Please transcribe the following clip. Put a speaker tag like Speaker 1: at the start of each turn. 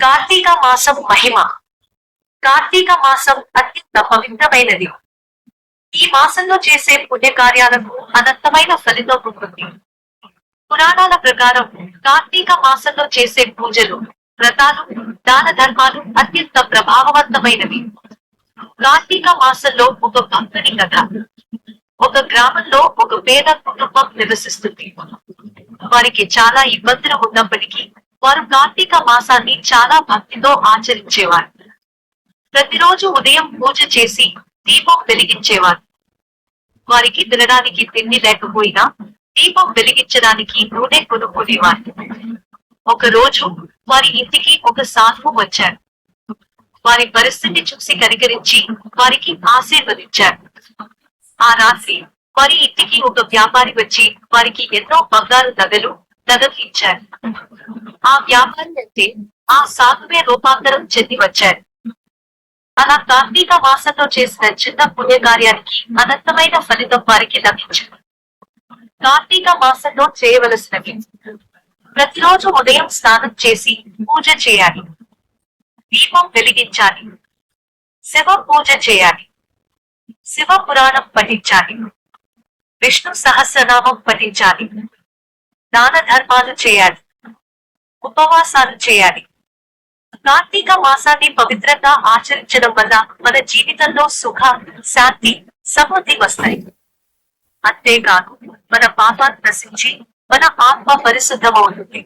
Speaker 1: కార్తీక మాసం మహిమ. కార్తీక మాసం అత్యంత పవిత్రమైనది. ఈ మాసంలో చేసే పుణ్యకార్యాలకు అనంతమైన ఫలితం ఉంటుంది. పురాణాల ప్రకారం కార్తీక మాసంలో చేసే పూజలు వ్రతాలు దాన ధర్మాలు అత్యంత ప్రభావవంతమైనవి. కార్తీక మాసంలో ఒక భక్తుని కథ. ఒక గ్రామంలో ఒక పేద కుటుంబం నివసిస్తుంది. వారికి చాలా ఇబ్బందులు ఉన్నప్పటికీ వారు కార్తీక మాసాన్ని చాలా భక్తితో ఆచరించేవారు. ప్రతిరోజు ఉదయం పూజ చేసి దీపం వెలిగించేవారు. వారికి తినడానికి తిండి లేకపోయినా దీపం వెలిగించడానికి నూనె కొనుక్కునేవారు. ఒక రోజు వారి ఇంటికి ఒక సాధువు వచ్చారు. వారి పరిస్థితి చూసి కనికరించి వారికి ఆశీర్వదించారు. ఆ రాత్రి వారి ఇంటికి ఒక వ్యాపారి వచ్చి వారికి ఎన్నో బంగారు నగలు నగలు ఇచ్చారు. ఆ వ్యాపారి అంటే ఆ సాధువే రూపాంతరం చెంది వచ్చారు. అలా కార్తీక మాసంలో చేసిన చిన్న పుణ్యకార్యానికి అనంతమైన ఫలితం వారికి లభించింది. కార్తీక మాసంలో చేయవలసినవి. ప్రతిరోజు ఉదయం స్నానం చేసి పూజ చేయాలి. దీపం వెలిగించాలి. శివ పూజ చేయాలి. శివ పురాణం పఠించాలి. విష్ణు సహస్రనామం పఠించాలి. దాన ధర్మాలు చేయాలి. ఉపవాసాలు చేయాలి. కార్తీక మాసాన్ని పవిత్రంగా ఆచరించడం వల్ల మన జీవితంలో సుఖ శాంతి సమృద్ధి వస్తాయి. అంతేకాదు మన పాప నశించి మన ఆత్మ పరిశుద్ధమవుతుంది.